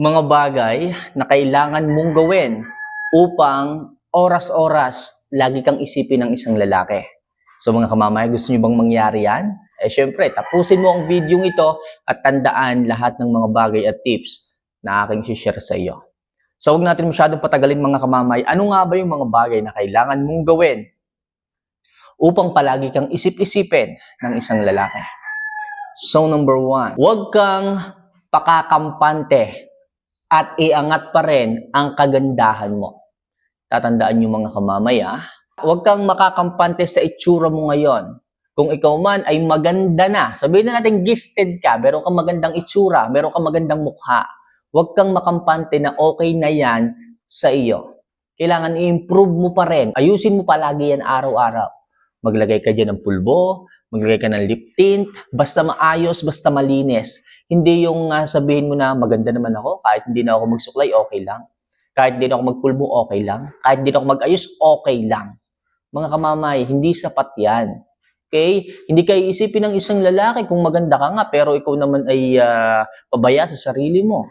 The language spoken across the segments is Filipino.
mga bagay na kailangan mong gawin upang oras-oras lagi kang isipin ng isang lalaki. So mga kamamay, gusto niyo bang mangyari yan? Eh syempre, tapusin mo ang video ito at tandaan lahat ng mga bagay at tips na aking share sa iyo. So huwag natin masyadong patagalin mga kamamay. Ano nga ba yung mga bagay na kailangan mong gawin upang palagi kang isip-isipin ng isang lalaki? So number one, huwag kang pakakampante at iangat pa rin ang kagandahan mo. Tatandaan niyo mga kamamay ah, huwag kang makakampante sa itsura mo ngayon. Kung ikaw man ay maganda na, sabihin na natin gifted ka, meron kang magandang itsura, meron kang magandang mukha, huwag kang makampante na okay na yan sa iyo. Kailangan i-improve mo pa rin. Ayusin mo palagi yan araw-araw. Maglagay ka dyan ng pulbo, maglagay ka ng lip tint, basta maayos, basta malinis. Hindi yung ah, sabihin mo na maganda naman ako, kahit hindi na ako magsuklay, okay lang. Kahit hindi na ako magpulbo, okay lang. Kahit hindi na ako mag-ayos, okay lang. Mga kamamay, hindi sapat yan. Okay? Hindi kayo isipin ng isang lalaki kung maganda ka nga, pero ikaw naman ay ah, pabaya sa sarili mo.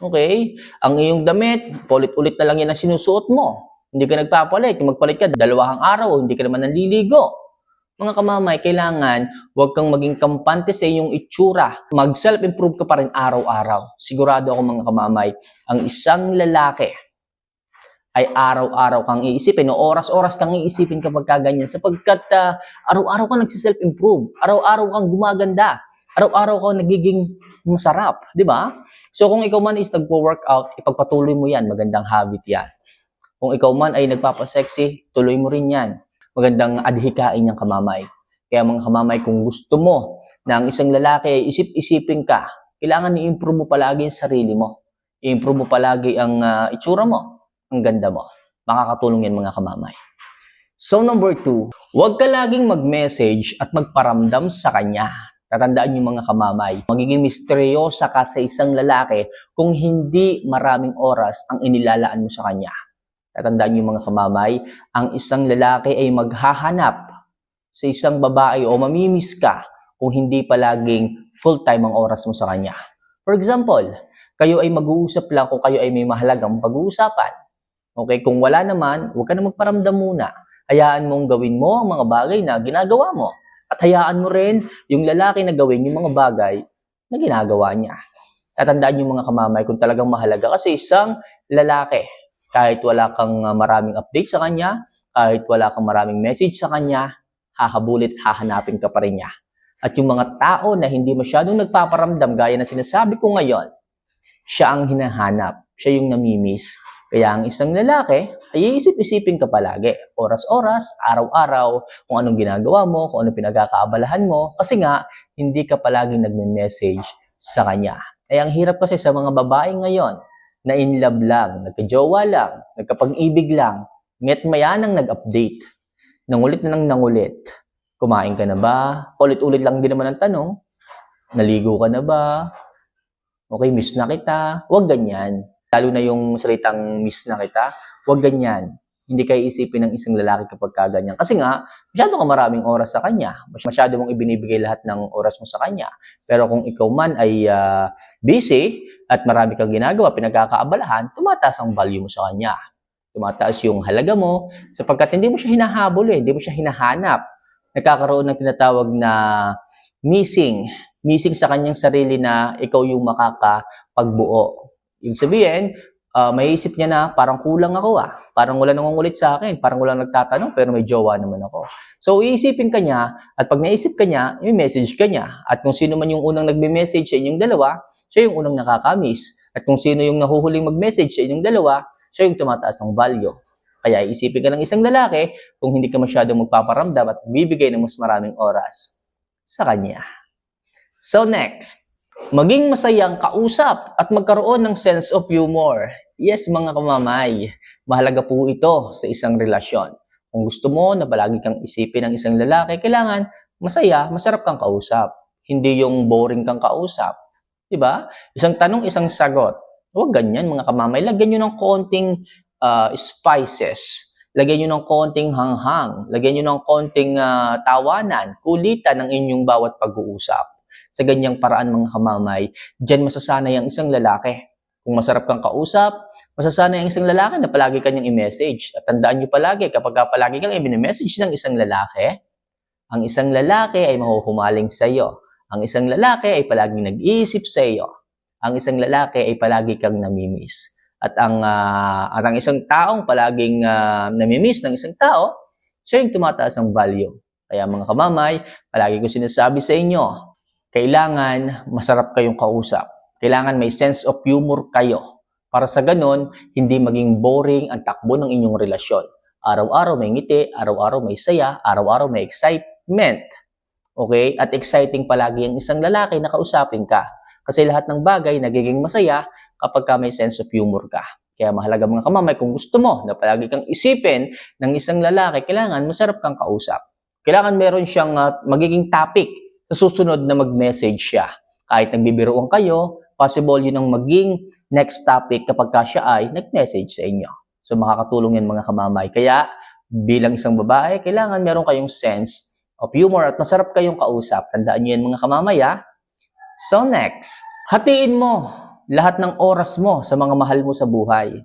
Okay? Ang iyong damit, ulit-ulit na lang yan ang sinusuot mo. Hindi ka nagpapalit. Kung magpalit ka, dalawang araw, hindi ka naman nanliligo. Mga kamamay, kailangan huwag kang maging kampante sa iyong itsura. Mag-self-improve ka pa rin araw-araw. Sigurado ako mga kamamay, ang isang lalaki ay araw-araw kang iisipin o oras-oras kang iisipin kapag kaganyan sapagkat ah, araw-araw kang nagsiself-improve, araw-araw kang gumaganda, araw-araw kang nagiging masarap, di ba? So kung ikaw man is nagpo-workout, ipagpatuloy mo yan, magandang habit yan. Kung ikaw man ay nagpapasexy, tuloy mo rin yan. Magandang adhikain yung kamamay. Kaya mga kamamay, kung gusto mo na ang isang lalaki ay isip-isipin ka, kailangan i-improve mo palagi ang sarili mo. I-improve mo palagi ang ah, itsura mo, ang ganda mo. Makakatulong yan mga kamamay. So number two, huwag ka laging mag-message at magparamdam sa kanya. Tatandaan niyo mga kamamay, magiging misteryosa ka sa isang lalaki kung hindi maraming oras ang inilalaan mo sa kanya. Tatandaan niyo mga kamamay, ang isang lalaki ay maghahanap sa isang babae o mamimiss ka kung hindi palaging full-time ang oras mo sa kanya. For example, kayo ay mag-uusap lang kung kayo ay may mahalagang pag-uusapan. Okay, kung wala naman, huwag ka na magparamdam muna. Hayaan mong gawin mo ang mga bagay na ginagawa mo. At hayaan mo rin yung lalaki na gawin yung mga bagay na ginagawa niya. Tatandaan yung mga kamamay kung talagang mahalaga kasi isang lalaki, kahit wala kang uh, maraming update sa kanya, kahit wala kang maraming message sa kanya, hahabulit, hahanapin ka pa rin niya. At yung mga tao na hindi masyadong nagpaparamdam gaya na sinasabi ko ngayon, siya ang hinahanap, siya yung namimiss. Kaya ang isang lalaki ay iisip-isipin ka palagi. Oras-oras, araw-araw, kung anong ginagawa mo, kung anong pinagkakaabalahan mo. Kasi nga, hindi ka palaging nagme-message sa kanya. Ay ang hirap kasi sa mga babae ngayon na in love lang, nagka-jowa lang, nagkapag-ibig lang, nget maya nang nag-update. Nangulit na nang nangulit. Kumain ka na ba? Ulit-ulit lang din naman ang tanong. Naligo ka na ba? Okay, miss na kita. Huwag ganyan lalo na yung salitang miss na kita, huwag ganyan. Hindi kayo isipin ng isang lalaki kapag kaganyan. Kasi nga, masyado ka maraming oras sa kanya. Masyado mong ibinibigay lahat ng oras mo sa kanya. Pero kung ikaw man ay uh, busy at marami kang ginagawa, pinagkakaabalahan, tumataas ang value mo sa kanya. Tumataas yung halaga mo sapagkat hindi mo siya hinahabol eh, hindi mo siya hinahanap. Nagkakaroon ng tinatawag na missing. Missing sa kanyang sarili na ikaw yung makakapagbuo Ibig sabihin, uh, may isip niya na parang kulang ako ah. Parang wala nangungulit sa akin. Parang wala nagtatanong pero may jowa naman ako. So, iisipin ka niya at pag naisip ka niya, may message ka niya. At kung sino man yung unang nagme-message sa inyong dalawa, siya yung unang nakakamiss. At kung sino yung nahuhuling mag-message sa inyong dalawa, siya yung tumataas ng value. Kaya isipin ka ng isang lalaki kung hindi ka masyadong magpaparamdam at bibigay ng mas maraming oras sa kanya. So next, Maging masayang kausap at magkaroon ng sense of humor. Yes, mga kamamay, mahalaga po ito sa isang relasyon. Kung gusto mo na palagi kang isipin ng isang lalaki, kailangan masaya, masarap kang kausap. Hindi yung boring kang kausap. Diba? Isang tanong, isang sagot. Huwag ganyan mga kamamay. Lagyan nyo ng konting uh, spices. Lagyan nyo ng konting hanghang. Lagyan nyo ng konting uh, tawanan, kulitan ng inyong bawat pag-uusap sa ganyang paraan mga kamamay, dyan masasanay ang isang lalaki. Kung masarap kang kausap, masasanay ang isang lalaki na palagi kanyang i-message. At tandaan nyo palagi, kapag ka palagi kang i-message ng isang lalaki, ang isang lalaki ay mahuhumaling sa iyo. Ang isang lalaki ay palaging nag-iisip sa iyo. Ang isang lalaki ay palagi kang namimiss. At ang, ah, at ang isang taong palaging ah, namimiss ng isang tao, siya yung tumataas ang value. Kaya mga kamamay, palagi ko sinasabi sa inyo, kailangan masarap kayong kausap. Kailangan may sense of humor kayo. Para sa ganon, hindi maging boring ang takbo ng inyong relasyon. Araw-araw may ngiti, araw-araw may saya, araw-araw may excitement. Okay? At exciting palagi ang isang lalaki na kausapin ka. Kasi lahat ng bagay nagiging masaya kapag ka may sense of humor ka. Kaya mahalaga mga kamamay, kung gusto mo na palagi kang isipin ng isang lalaki, kailangan masarap kang kausap. Kailangan meron siyang ah, magiging topic sa susunod na mag-message siya. Kahit nagbibiroan kayo, possible yun ang maging next topic kapag ka siya ay nag-message sa inyo. So makakatulong yan mga kamamay. Kaya bilang isang babae, kailangan meron kayong sense of humor at masarap kayong kausap. Tandaan niyo yan mga kamamay ha. So next, hatiin mo lahat ng oras mo sa mga mahal mo sa buhay.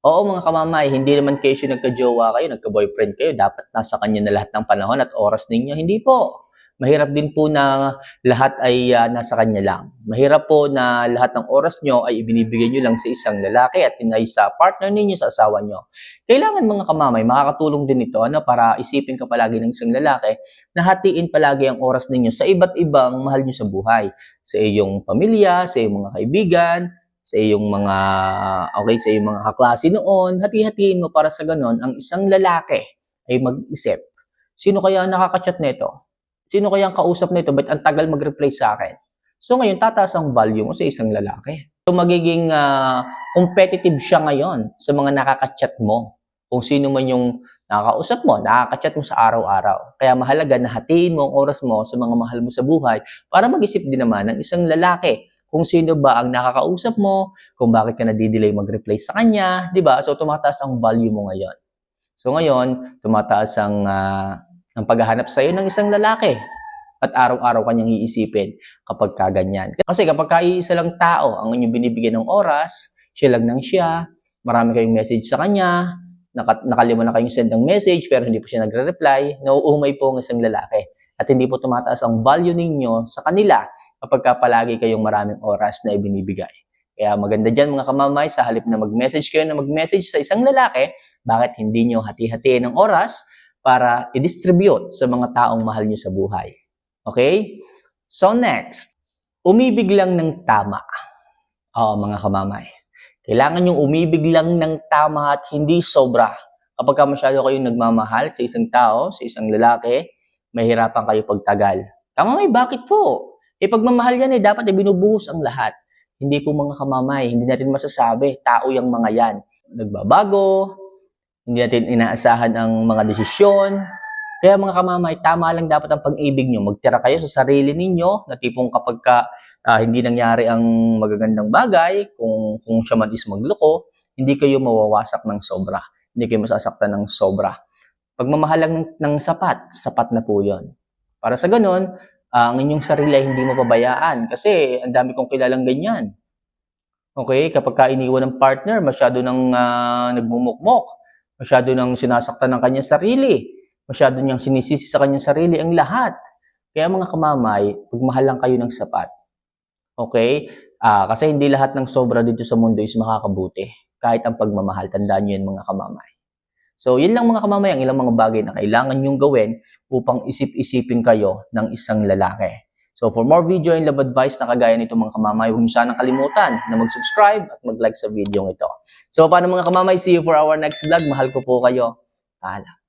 Oo mga kamamay, hindi naman kayo siya nagka-jowa kayo, nagka-boyfriend kayo, dapat nasa kanya na lahat ng panahon at oras ninyo. Hindi po. Mahirap din po na lahat ay ah, nasa kanya lang. Mahirap po na lahat ng oras nyo ay ibinibigay nyo lang sa isang lalaki at yun ay sa partner ninyo, sa asawa nyo. Kailangan mga kamamay, makakatulong din ito ano, para isipin ka palagi ng isang lalaki na hatiin palagi ang oras ninyo sa iba't ibang mahal nyo sa buhay. Sa iyong pamilya, sa iyong mga kaibigan, sa iyong mga, okay, sa iyong mga kaklase noon, hati-hatiin mo para sa ganon, ang isang lalaki ay mag-isip. Sino kaya nakaka-chat nito? Sino kaya ang kausap nito? Ba't ang tagal mag-reply sa akin? So ngayon, tataas ang value mo sa isang lalaki. So magiging ah, competitive siya ngayon sa mga nakaka-chat mo. Kung sino man yung nakakausap mo, nakaka-chat mo sa araw-araw. Kaya mahalaga na hatiin mo ang oras mo sa mga mahal mo sa buhay para mag-isip din naman ng isang lalaki kung sino ba ang nakakausap mo, kung bakit ka nadidelay mag-reply sa kanya, di ba? So tumataas ang value mo ngayon. So ngayon, tumataas ang, ah, ang paghahanap sa iyo ng isang lalaki at araw-araw kanyang iisipin kapag kaganyan. Kasi kapag kaiisa lang tao ang inyong binibigyan ng oras, siya lang nang siya, marami kayong message sa kanya, naka, nakalima na kayong send ng message pero hindi po siya nagre-reply, nauumay po ang isang lalaki. At hindi po tumataas ang value ninyo sa kanila kapag ka palagi kayong maraming oras na ibinibigay. Kaya maganda dyan mga kamamay, sa halip na mag-message kayo na mag-message sa isang lalaki, bakit hindi nyo hati-hatiin ng oras para i-distribute sa mga taong mahal nyo sa buhay. Okay? So next, umibig lang ng tama. Oo mga kamamay. Kailangan yung umibig lang ng tama at hindi sobra. Kapag ka masyado kayong nagmamahal sa isang tao, sa isang lalaki, mahirapan kayo pagtagal. Kamamay, bakit po? Eh pagmamahal yan eh, dapat eh binubuhos ang lahat. Hindi po mga kamamay, hindi natin masasabi, tao yung mga yan. Nagbabago, hindi natin inaasahan ang mga desisyon. Kaya mga kamamay, tama lang dapat ang pag-ibig nyo. Magtira kayo sa sarili ninyo, na tipong kapag ka, ah, hindi nangyari ang magagandang bagay, kung, kung siya man is magloko, hindi kayo mawawasak ng sobra. Hindi kayo masasaktan ng sobra. Pagmamahal lang ng, ng sapat, sapat na po yon. Para sa ganun, ah, ang inyong sarili ay hindi mo pabayaan. Kasi ang dami kong kilalang ganyan. Okay, kapag ka iniwan ng partner, masyado nang ah, nagmumukmok, masyado nang sinasaktan ng kanyang sarili, masyado niyang sinisisi sa kanyang sarili ang lahat. Kaya mga kamamay, pagmahal lang kayo ng sapat. Okay? Ah, kasi hindi lahat ng sobra dito sa mundo is makakabuti. Kahit ang pagmamahal, tandaan niyo yun mga kamamay. So, yun lang mga kamamay ang ilang mga bagay na kailangan niyong gawin upang isip-isipin kayo ng isang lalaki. So, for more video and love advice na kagaya nito mga kamamay, huwag sanang kalimutan na mag-subscribe at mag-like sa video ito. So, paano mga kamamay? See you for our next vlog. Mahal ko po kayo. Paalam.